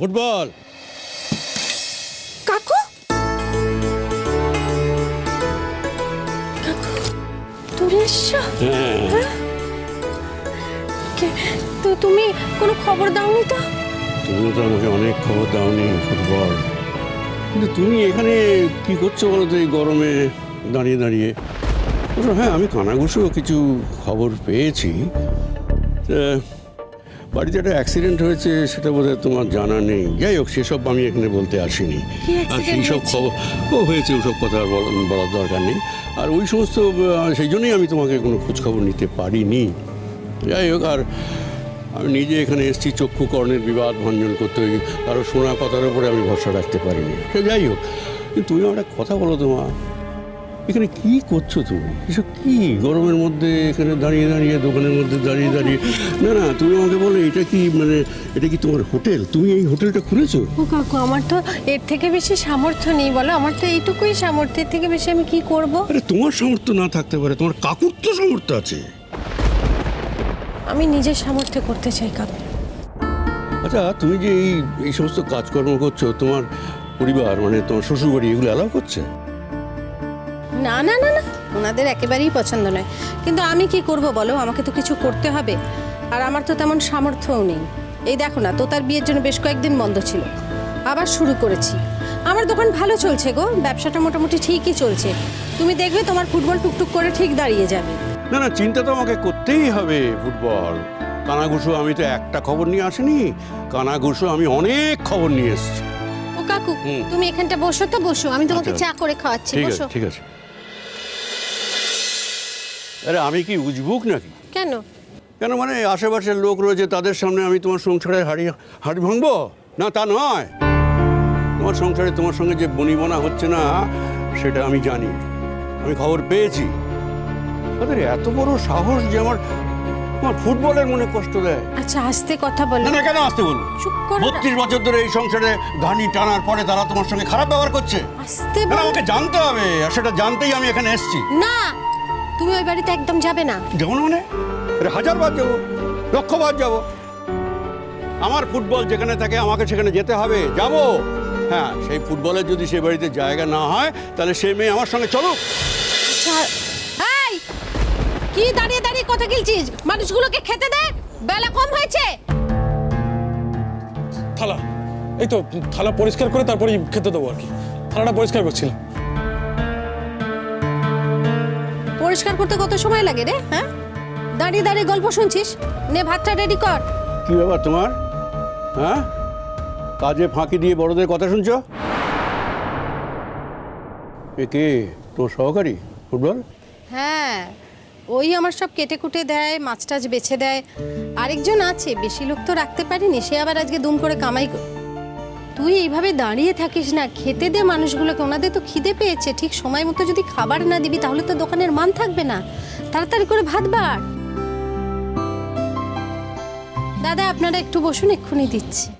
Football. কাকু? কাকু তুমি এসছো? হ্যাঁ। তো তুমি কোনো খবর দাওনি তো? তুমি তো আমাকে অনেক খবর দাওনি ফুটবল। কিন্তু তুমি এখানে কি করছ বলো তো এই গরমে দাঁড়িয়ে দাঁড়িয়ে? হ্যাঁ আমি কানাঘুষো কিছু খবর পেয়েছি। বাড়িতে একটা অ্যাক্সিডেন্ট হয়েছে সেটা বোধহয় তোমার জানা নেই। যাই হোক সেসব আমি এখানে বলতে আসিনি। আর সেই সব খবর ও হয়েছে ওসব কথা আর বলার দরকার নেই। আর ওই সমস্ত সেই জন্যই আমি তোমাকে কোনো খোঁজখবর নিতে পারিনি। যাই হোক আর আমি নিজে এখানে এসেছি চক্ষু কর্ণের বিবাদ ভঞ্জন করতে ওই কারও শোনা কথার উপরে আমি ভরসা রাখতে পারিনি। সে যাই হোক তুমি আমার কথা বলো তোমা এখানে কি করছ তুমি? এসব কি? গরমের মধ্যে এখানে দাঁড়িয়ে দাঁড়িয়ে দোকানের মধ্যে দাঁড়িয়ে দাঁড়িয়ে। না না তুমি আমাকে বলো এটা কি মানে এটা কি তোমার হোটেল? তুমি এই হোটেলটা খুলেছো? ও কাকু আমার তো এর থেকে বেশি সামর্থ্য নেই বলো। আমার তো এইটুকুই সামর্থ্য এর থেকে বেশি আমি কি করব? আরে তোমার সামর্থ্য না থাকতে পারে তোমার কাকুর তো সামর্থ্য আছে। আমি নিজের সামর্থ্য করতে চাই কাকু। আচ্ছা তুমি যে এই এই সমস্ত কাজকর্ম করছ তোমার পরিবার মানে তোমার শ্বশুরবাড়ি এগুলো অ্যালাউ করছে? না না না না। ওনাদের একেবারেই পছন্দ নয়। কিন্তু আমি কি করব বলো? আমাকে তো কিছু করতে হবে। আর আমার তো তেমন সামর্থ্যও নেই। এই দেখো না তো তার বিয়ের জন্য বেশ কয়েকদিন বন্ধ ছিল। আবার শুরু করেছি। আমার দোকান ভালো চলছে গো। ব্যবসাটা মোটামুটি ঠিকই চলছে। তুমি দেখবে তোমার ফুটবল টুকটুক করে ঠিক দাঁড়িয়ে যাবে। না না চিন্তা তো আমাকে করতেই হবে ফুটবল। কানাঘুষো আমি তো একটা খবর নিয়ে আসিনি। কানাঘুষো আমি অনেক খবর নিয়ে এসেছি। ও কাকু তুমি এখানটা বসো তো বসো। আমি তোমাকে আচ্ছা। চা করে খাওয়াচ্ছি বসো। ঠিক আছে। আরে আমি কি উজবুক নাকি? কেন? কেন মানে আশেপাশের লোক রয়েছে তাদের সামনে আমি তোমার সংসারে হাড়ি হাড়ি ভাঙবো? না তা নয়। তোমার সংসারে তোমার সঙ্গে যে বনিবনা হচ্ছে না সেটা আমি জানি। আমি খবর পেয়েছি। তাদের এত বড় সাহস যে আমার আমার ফুটবলের মনে কষ্ট দেয়। আচ্ছা আস্তে কথা বলো। না কেন আসতে বলব? চুপ করো। বত্রিশ বছর ধরে এই সংসারে ঘানি টানার পরে তারা তোমার সঙ্গে খারাপ ব্যবহার করছে। আস্তে বলো। আমাকে জানতে হবে? আর সেটা জানতেই আমি এখানে এসেছি। না তুমি ওই বাড়িতে একদম যাবে না। যেমন মানে? আরে হাজার বার যাব লক্ষবার যাব। আমার ফুটবল যেখানে থাকে আমাকে সেখানে যেতে হবে যাব। হ্যাঁ সেই ফুটবলের যদি সে বাড়িতে জায়গা না হয় তাহলে সেই মেয়ে আমার সঙ্গে চলো আচ্ছা এই! কি দাঁড়িয়ে দাঁড়িয়ে কথা গিলছিস মানুষগুলোকে খেতে দে বেলা কম হয়েছে। থালা এই তো থালা পরিষ্কার করে তারপরে খেতে দেবো আর কি। থালাটা পরিষ্কার করছিলাম। পরিষ্কার করতে কত সময় লাগে রে হ্যাঁ? দাঁড়িয়ে দাঁড়িয়ে গল্প শুনছিস? নে ভাতটা রেডি কর। কি ব্যাপার তোমার? হ্যাঁ? কাজে ফাঁকি দিয়ে বড়দের কথা শুনছো? এ কে? তোমার সহকারী? ফুটবল? হ্যাঁ ওই আমার সব কেটে কুটে দেয় মাছ টাছ বেছে দেয়। আরেকজন আছে বেশি লোক তো রাখতে পারিনি সে আবার আজকে দুম করে কামাই কর- তুই এইভাবে দাঁড়িয়ে থাকিস না, খেতে দে মানুষগুলোকে, ওনাদের তো খিদে পেয়েছে। ঠিক সময় মতো যদি খাবার না দিবি, তাহলে তো দোকানের মান থাকবে না। তাড়াতাড়ি করে ভাত বাড়। দাদা, আপনারা একটু বসুন, এক্ষুনি দিচ্ছি।